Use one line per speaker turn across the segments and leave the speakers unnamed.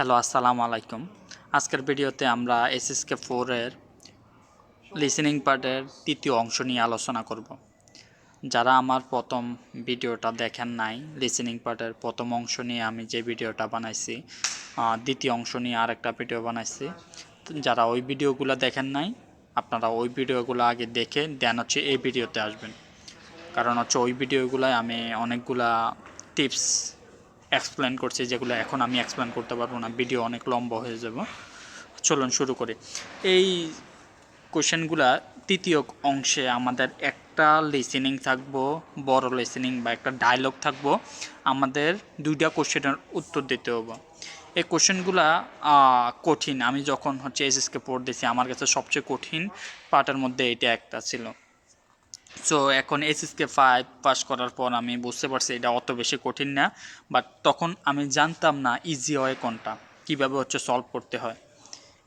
Hello, আসসালামু আলাইকুম। আজকের ভিডিওতে আমরা এসএসকে ফোরের লিসেনিং পার্টের তৃতীয় অংশ নিয়ে আলোচনা করব। যারা আমার প্রথম ভিডিওটা দেখেন নাই লিসেনিং পার্টের প্রথম অংশ নিয়ে আমি যে ভিডিওটা বানাইছি দ্বিতীয় অংশ নিয়ে আরেকটা ভিডিও বানাইছি, যারা ওই ভিডিওগুলো দেখেন নাই, আপনারা ওই ভিডিওগুলো আগে দেখে দেন হচ্ছে এই ভিডিওতে আসবেন। কারণ হচ্ছে ওই ভিডিওগুলোয় আমি অনেকগুলা টিপস এক্সপ্লেন করছি, যেগুলো এখন আমি এক্সপ্লেন করতে পারব না ভিডিও অনেক লম্বা হয়ে যাব। চলুন শুরু করি। এই কোশ্চেনগুলা তৃতীয় অংশে আমাদের একটা লিসেনিং থাকব, বড় লিসেনিং বা একটা ডায়লগ থাকব, আমাদের দুইটা কোশ্চেনের উত্তর দিতে হবে। এই কোশ্চেনগুলা কঠিন। আমি যখন হচ্ছে এসএসকে পড়তেছি, আমার কাছে সবচেয়ে কঠিন পার্টের মধ্যে এটা একটা ছিল। সো এখন এসএসকে ফাইভ পাস করার পর আমি বুঝতে পারছি এটা অত বেশি কঠিন না বাট তখন আমি জানতাম না ইজি হয় কোনটা, কীভাবে হচ্ছে সলভ করতে হয়।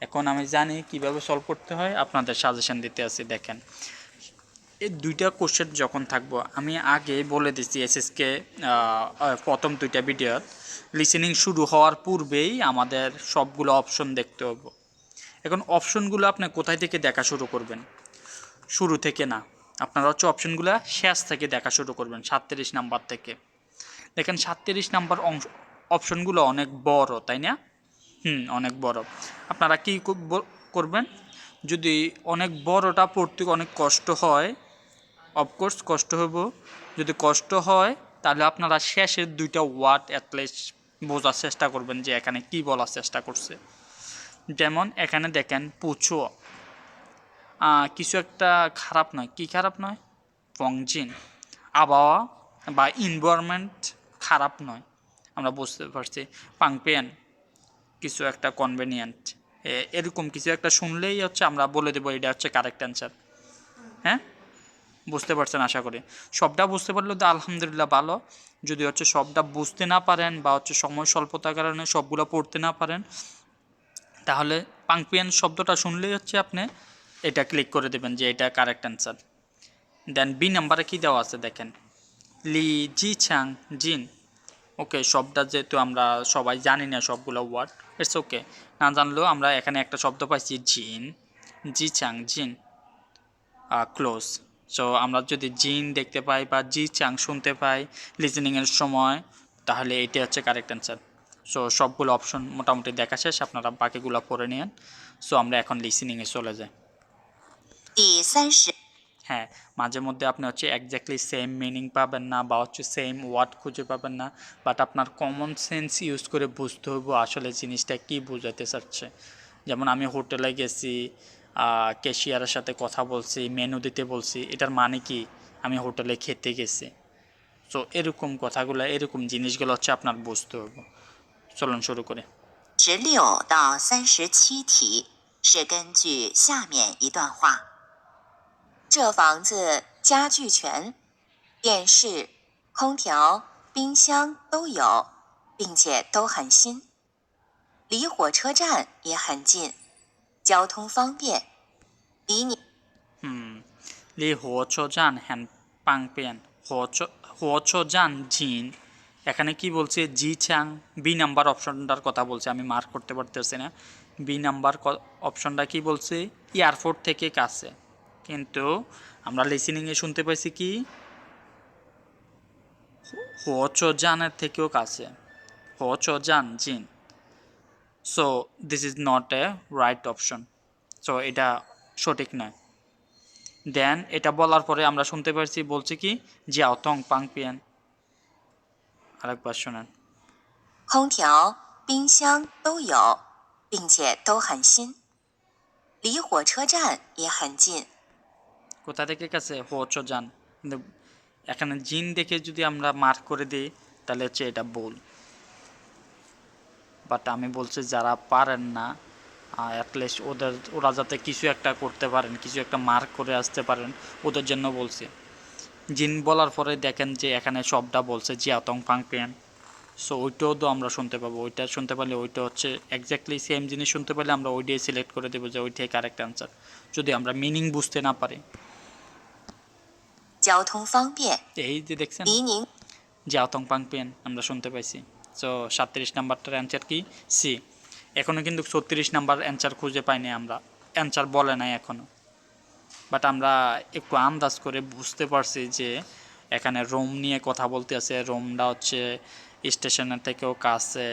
এখন আমি জানি কীভাবে সলভ করতে হয়, আপনাদের সাজেশন দিতে আছি, দেখেন। এই দুইটা কোশ্চেন যখন থাকব, আমি আগে বলে দিচ্ছি এসএসকে প্রথম দুইটা ভিডিও লিসেনিং শুরু হওয়ার পূর্বেই আমাদের সবগুলো অপশন দেখতে হবে। এখন অপশনগুলো আপনি কোথায় থেকে দেখা শুরু করবেন? শুরু থেকে না। আপনারা হচ্ছে অপশনগুলো শেষ থেকে দেখা শুরু করবেন সাতত্রিশ নাম্বার থেকে। দেখেন সাতত্রিশ নাম্বার অংশ অপশনগুলো অনেক বড় তাই না? হুম অনেক বড়। আপনারা কী করবেন? যদি অনেক বড়টা পড়তে অনেক কষ্ট হয় অফকোর্স কষ্ট হইব। যদি কষ্ট হয় তাহলে আপনারা শেষের দুইটা ওয়ার্ড অ্যাটলিস্ট বোঝার চেষ্টা করবেন যে এখানে কি বলার চেষ্টা করছে। যেমন এখানে দেখেন আহ, কিছু একটা খারাপ নয়। কি খারাপ নয়? ফংজিন আবহাওয়া বা ইনভায়রনমেন্ট খারাপ নয়। আমরা বুঝতে পারছি। পাংপেন কিছু একটা কনভেনিয়েন্ট এরকম কিছু একটা শুনলেই হচ্ছে আমরা বলে দেবো, এটা হচ্ছে কারেক্ট অ্যান্সার হ্যাঁ? বুঝতে পারছেন আশা করি। সবটা বুঝতে পারলে তো আলহামদুলিল্লাহ ভালো। যদি হচ্ছে সবটা বুঝতে না পারেন বা হচ্ছে সময় স্বল্পতার কারণে সবগুলো পড়তে না পারেন, তাহলে পাংপিয়ান শব্দটা শুনলেই হচ্ছে আপনি এটা ক্লিক করে দেবেন যে এটা কারেক্ট অ্যান্সার দেন বি নাম্বারে কি দেওয়া আছে দেখেন? লি জি ছাং জিন ওকে শব্দটা যেহেতু আমরা সবাই জানি না সবগুলো ওয়ার্ড ইটস ওকে না জানলেও আমরা এখানে একটা শব্দ পাইছি জিন জি চাং জিন ক্লোজ সো আমরা যদি জিন দেখতে পাই বা জি চাং শুনতে পাই লিসেনিংয়ের সময়, তাহলে এটি হচ্ছে কারেক্ট অ্যান্সার সো সবগুলো অপশন মোটামুটি দেখা শেষ, আপনারা বাকিগুলো পড়ে নিন সো আমরা এখন লিসেনিংয়ে চলে যাই।
第三十
হ্যাঁ মাঝে মধ্যে আপনি হচ্ছে একজ্যাক্টলি সেম মিনিং পাবেন না বা হচ্ছে সেম ওয়ার্ড খুঁজে পাবেন না বাট আপনার কমন সেন্স ইউজ করে বুঝতে হইব আসলে জিনিসটা কি বোঝাতে চাচ্ছে যেমন আমি হোটেলে গেছি ক্যাশিয়ারের সাথে কথা বলছি মেনু দিতে বলছি এটার মানে কি আমি হোটেলে খেতে গেছি সো এরকম কথাগুলো এরকম জিনিসগুলো হচ্ছে আপনার বুঝতে হবে চলুন শুরু করে
十六到三十七题是根据下面一段话： 这房子家具全，电视、空调、冰箱都有，并且都很新，离火车站也很近，交通方便，离你
হুম লি হোচো জান হ্যান পাং পেন হোচো হোচো জান জিন এখানে কি বলছে জি চাং বি নাম্বার অপশনটার কথা বলছে আমি মার্ক করতে পারতেছি না বি নাম্বার অপশনটা কি বলছে এয়ারপোর্ট থেকে কাছে কিন্তু আমরা লিসেনিংয়ে শুনতে পাইছি কি হোচো জানের থেকেও কাছে হোচো জান জিন so this is not a right option so এটা সঠিক নয় দেন এটা বলার পরে আমরা শুনতে পারছি বলছে কি জিয়াও তং পাং পিয়ান আরেকবার শোনেন
空调、冰箱都有，并且都很新，离火车站也很近。
কোথা থেকে কাছে হোচ যান। কিন্তু এখানে জিন দেখে যদি আমরা মার্ক করে দিই, তাহলে হচ্ছে এটা ভুল। বাট আমি বলছি যারা পারেন না অ্যাটলিস্ট ওদের, ওরা যাতে কিছু একটা করতে পারেন, কিছু একটা মার্ক করে আসতে পারেন, ওদের জন্য বলছি। জিন বলার পরে দেখেন যে এখানে সবটা বলছে জি আতং ফাং পেন সো ওইটাও তো আমরা শুনতে পাবো। ওইটা শুনতে পারলে ওইটা হচ্ছে এক্স্যাক্টলি সেম জিনিস শুনতে পারলে আমরা ওইটাই সিলেক্ট করে দেবো যে ওইটাই কারেক্ট অ্যান্সার যদি আমরা মিনিং বুঝতে না পারি।
交通方便，
এই যে দেখছেন
离您
জাওতং পাং পেন আমরা শুনতে পাইছি সো সাতত্রিশ নাম্বারটার অ্যান্সার কি সি এখনও কিন্তু ছত্রিশ নাম্বার অ্যান্সার খুঁজে পাইনি আমরা অ্যান্সার বলে নাই এখনও বাট আমরা একটু আন্দাজ করে বুঝতে পারছি যে এখানে রোম নিয়ে কথা বলতে আছে রোমটা হচ্ছে স্টেশনের থেকেও কাছে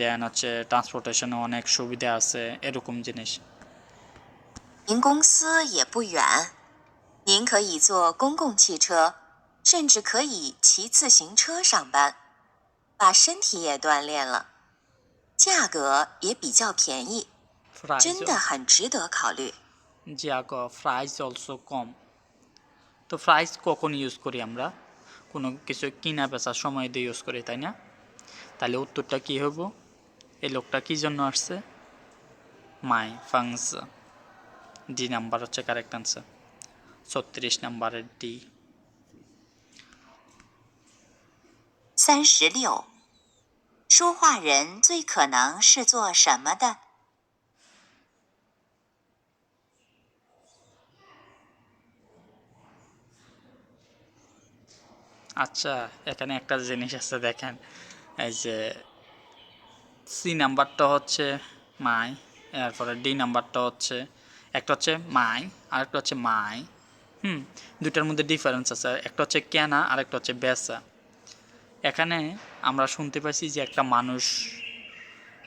দেন হচ্ছে ট্রান্সপোর্টেশনে অনেক সুবিধা আছে এরকম জিনিস
您公司也不远， 您可以坐公共汽车，甚至可以骑自行车上班，把身体也锻炼了，价格也比较便宜，
প্রাইস
真的很值得考虑。
জি আগো প্রাইস অলসো কম তো প্রাইস কখন ইউজ করি আমরা কোনো কিছু কিনা বেচার সময় দিয়ে ইউজ করি তাই না তাহলে উত্তরটা কি হব এই লোকটা কি জন্য আসছে মাই ফাংস ডি নাম্বার হচ্ছে কারেক্ট আনসার ছত্রিশ নাম্বারের ডি
三十六，说话人最可能是做什么的？
আচ্ছা এখানে একটা জিনিস আছে দেখেন এই যে সি নাম্বারটা হচ্ছে মাই এরপরে ডি নাম্বারটা হচ্ছে একটা হচ্ছে মাই আর একটা হচ্ছে মাই হুম দুটার মধ্যে ডিফারেন্স আছে। একটা হচ্ছে কেনা আর একটা হচ্ছে বেচা। এখানে আমরা শুনতে পাইছি যে একটা মানুষ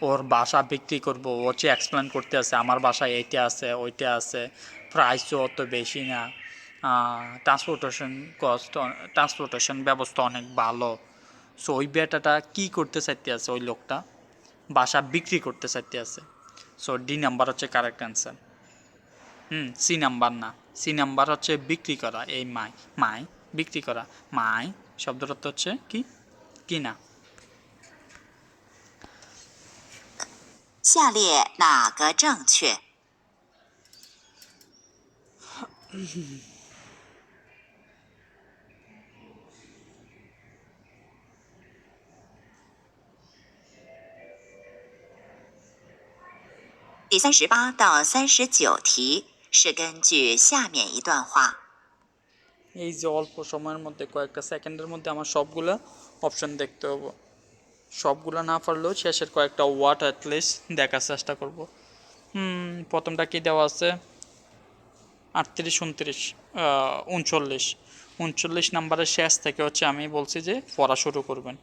ওর বাসা বিক্রি করব, ও হচ্ছে এক্সপ্লেন করতে আছে, আমার বাসায় এইটা আছে, ওইটা আছে প্রাইসও অত বেশি না। ট্রান্সপোর্টেশন কস্ট ট্রান্সপোর্টেশন ব্যবস্থা অনেক ভালো। সো ওই বেটাটা কী করতে চাইতে আছে, ওই লোকটা? বাসা বিক্রি করতে চাইতে আছে। সো ডি নাম্বার হচ্ছে কারেক্ট অ্যান্সার হুম সি নাম্বার না সি নাম্বার হচ্ছে বিক্রি করা এই মাই মাই বিক্রি করা মাই শব্দটা তো হচ্ছে কি কিনা
下列哪个正确？第三十八到三十九题 是根据下面一段话。
এই যে অল্প সময়ের মধ্যে কয়েকটা সেকেন্ডের মধ্যে আমার সবগুলো অপশন দেখতে হবে সবগুলো না পারলেও শেষের কয়েকটা ওয়ার্ড অ্যাটলিস্ট দেখার চেষ্টা করব হুম প্রথমটা কি দেওয়া আছে আটত্রিশ উনত্রিশ উনচল্লিশ উনচল্লিশ নাম্বারের শেষ থেকে হচ্ছে আমি বলছি যে পড়া শুরু করবেন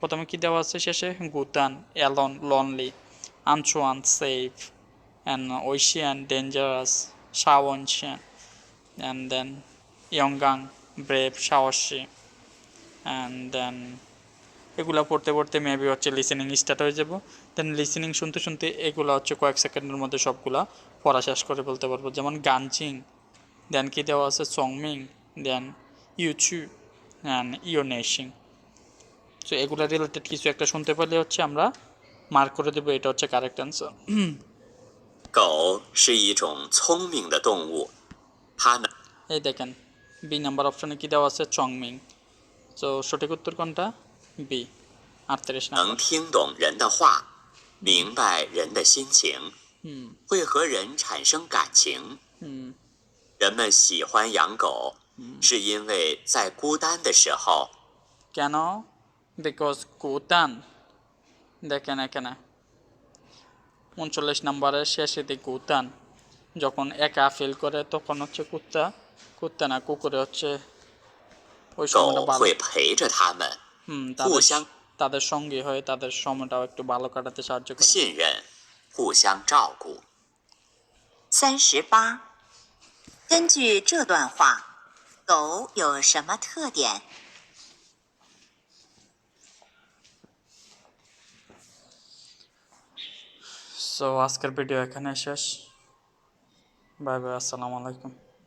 প্রথমে কি দেওয়া আছে শেষে গুতান অ্যালন লনলি আনচোয়ান সেফ অ্যান্ড ওইশিয়ান ডেঞ্জারাস সাওয়ানশিয়ান অ্যান্ড দেন ইয়ংগাং ব্রেভ সাহসী অ্যান্ড দেন এগুলো পড়তে পড়তে মেবি হচ্ছে লিসেনিং স্টার্ট হয়ে যাব। দেন লিসেনিং শুনতে শুনতে এগুলো হচ্ছে কয়েক সেকেন্ডের মধ্যে সবগুলা পড়া শেষ করে বলতে পারব। যেমন গানচিং দেন কি দেওয়া আছে? সংমিং দেন ইউচু অ্যান্ড ইয়োনেশিং সো এগুলো রিলেটেড কিছু একটা শুনতে পারলে হচ্ছে আমরা মার্ক করে দেবো। এটা হচ্ছে কারেক্ট অ্যান্সার
狗是一种聪明的动物，它能
এই দেখেন বি নাম্বার অপশনে কি দেওয়া আছে চংমিং তো সঠিক উত্তর কোনটা বি আটত্রিশ নাম্বার
能听懂人的话，明白人的心情，
হুম
会和人产生感情。
হুম
人们喜欢养狗，是因为在孤单的时候，
কেন বিকজ কুতান দেখেন এখানে উনচল্লিশ নম্বরের শেষে দিকে কুতান যখন একা ফিল করে তখন হচ্ছে কুত্তা কুত্তা না কুকুরে হচ্ছে ওই সময়টা
狗
ভালো
会陪着它们，
হুম
互
তাদের
相
তাদের সঙ্গী হয়ে তাদের সময়টাও একটু ভালো কাটাতে সাহায্য করে
信任，互相照顾。
三十八，根据这段话，狗有什么特点？
সো আজকের ভিডিও এখানে শেষ। বাই বাই আসসালামু আলাইকুম।